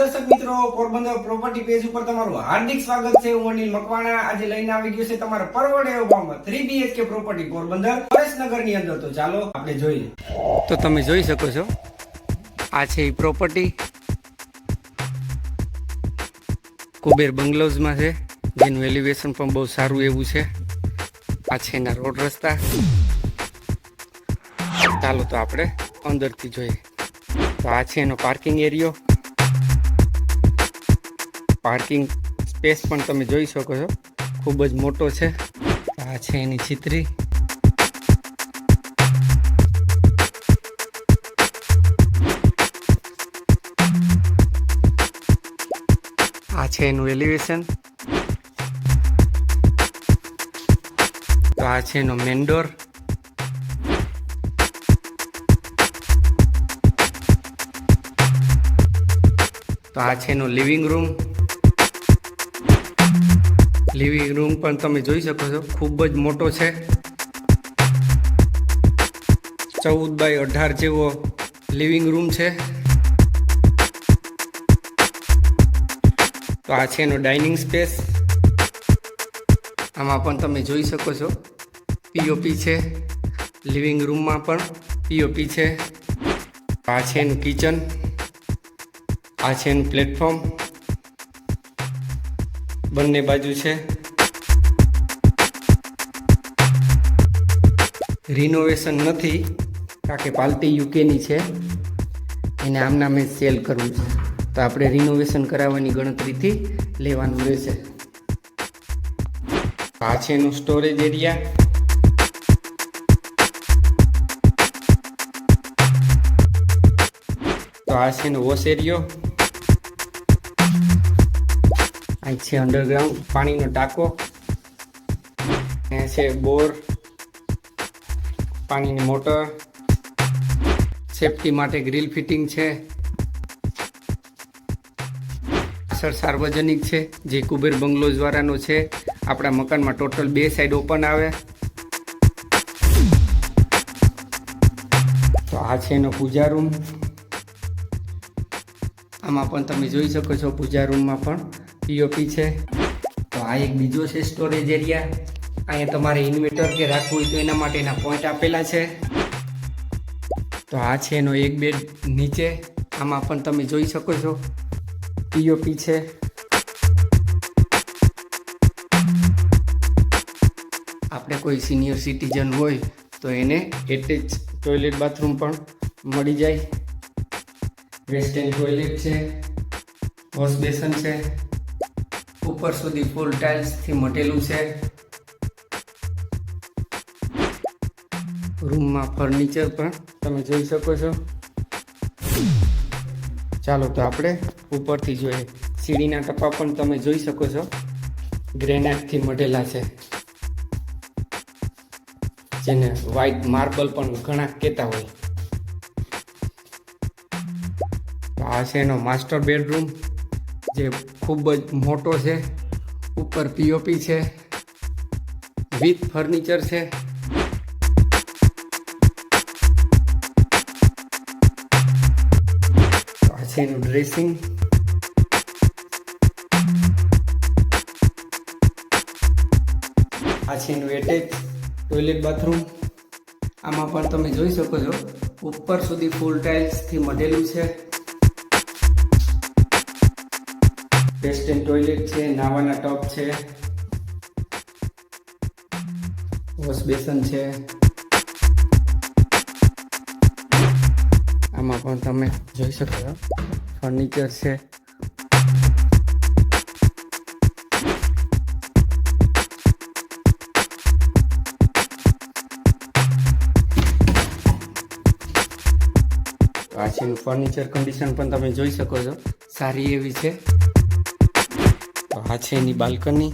દર્શક મિત્રો, Porbandar property page ઉપર તમારું હાર્દિક સ્વાગત છે. હું અનિલ મકવાણા. આજે લઈને આવી ગયો છે તમારા પરવડે એવો ભાવમાં થ્રી બીએચકે પ્રોપર્ટી પોરબંદર પરેશનગરની અંદર. તો ચાલો, આપણે જોઈએ. તો તમે જોઈ શકો છો, આ છે એ પ્રોપર્ટી કુબેર બંગલોઝમાં છે. જેનું એલિવેશન પણ બહુ સારું એવું છે. આ છે એના રોડ રસ્તા. ચાલો તો આપણે અંદરથી જોઈએ. તો આ છે એનો પાર્કિંગ એરિયો પાર્કિંગ સ્પેસ પણ તમે જોઈ શકો છો. ખૂબ જ મોટો છે. આ છે એની છિત્રી. આ છે એનું એલિવેશન આ છે એનો મેન્ડોર તો આ છે એનો લિવિંગ રૂમ લિવિંગ રૂમ પણ તમે જોઈ શકો છો. ખૂબ જ મોટો છે. ચૌદ બાય અઢાર જેવો લિવિંગ રૂમ છે. તો આ છે એનો ડાઇનિંગ સ્પેસ. આમાં પણ તમે જોઈ શકો છો. પીઓપી છે. લિવિંગ રૂમમાં પણ પીઓપી છે. આ છે એનું કિચન. આ છે એનું પ્લેટફોર્મ. બંને બાજુ છે. રિનોવેશન નથી, કારણ કે પાલટી યુકેની છે. એને આમના મેં સેલ કરવું છે. તો આપણે રિનોવેશન કરાવવાની ગણતરીથી લેવાનું રહેશે. આ છે સ્ટોરેજ એરિયા તો આ છે એનો વોશ એરિયો અહીં છે અંડરગ્રાઉન્ડ પાણીનો ટાંકો. અહીંયા છે બોર, પાણીની મોટર. સેફટી માટે ગ્રીલ ફિટિંગ છે. સર, સાર્વજનિક છે, જે કુબેર બંગલોઝ દ્વારાનો છે. આપણા મકાનમાં ટોટલ બે સાઈડ ઓપન આવે. તો આ છે એનો પૂજા રૂમ આમાં પણ તમે જોઈ શકો છો પૂજા રૂમમાં પણ પીઓપી છે. તો આ એક બીજો છે સ્ટોરેજ એરિયા અહીંયા તમારે ઇન્વર્ટર કે રાખવું હોય તો એના માટેના પોઈન્ટ આપેલા છે. તો આ છે એનો એક બેડ નીચે. આમાં પણ તમે જોઈ શકો છો. પીઓપી છે. આપણે કોઈ સિનિયર સિટીઝન હોય તો એને એટેચ ટોયલેટ બાથરૂમ પણ મળી જાય. વેસ્ટર્ન ટોયલેટ છે. વોશ બેસન છે. ઉપર સુધી ફૂલ ટાઇલ્સથી મટેલું છે. રૂમમાં ફર્નિચર પણ તમે જોઈ શકો છો. ચાલો તો આપણે ઉપરથી જોઈએ. સીડીના ટપ્પા પણ તમે જોઈ શકો છો. ગ્રેનાઇટથી મઢેલા છે. જેને વ્હાઇટ માર્બલ પણ ઘણા કહેતા હોય. આ છે એનો માસ્ટર બેડરૂમ જે ખૂબ જ મોટો છે, ઉપર પીઓપી છે, વિથ ફર્નિચર છે. એનું ડ્રેસિંગ પાછીનું એટેચ ટોયલેટ બાથરૂમ આમાં પણ તમે જોઈ શકો છો, ઉપર સુધી ફૂલ ટાઇલ્સથી મઢેલું છે. વેસ્ટર્ન ટોયલેટ છે, નાવાના ટબ છે. વોશ બેસન છે. આમાં પણ તમે જોઈ શકો છો. ફર્નિચર છે. આ ફર્નિચર કન્ડિશન પણ તમે જોઈ શકો છો. સારી એવી છે. તો આ છે એની બાલ્કની.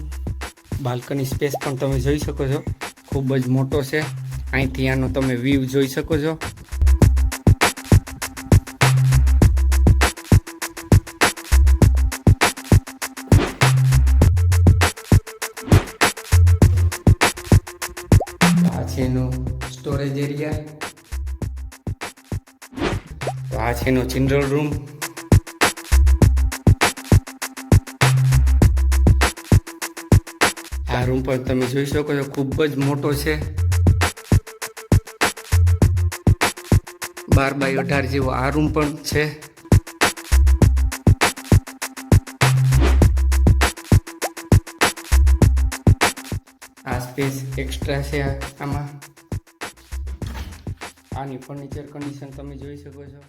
બાલ્કની સ્પેસ પણ તમે જોઈ શકો છો. ખૂબ જ મોટો છે. અહીંથી આનો તમે વ્યૂ જોઈ શકો છો. આ સ્ટોરેજ એરિયા તો આ છે એનો જનરલ રૂમ આ રૂમ પણ તમે જોઈ શકો છો, ખૂબ જ મોટો છે. બાર બાય અઢાર જેવો આ રૂમ પણ છે. આ સ્પેસ એક્સ્ટ્રા છે આમાં. આની ફર્નિચર કન્ડિશન તમે જોઈ શકો છો.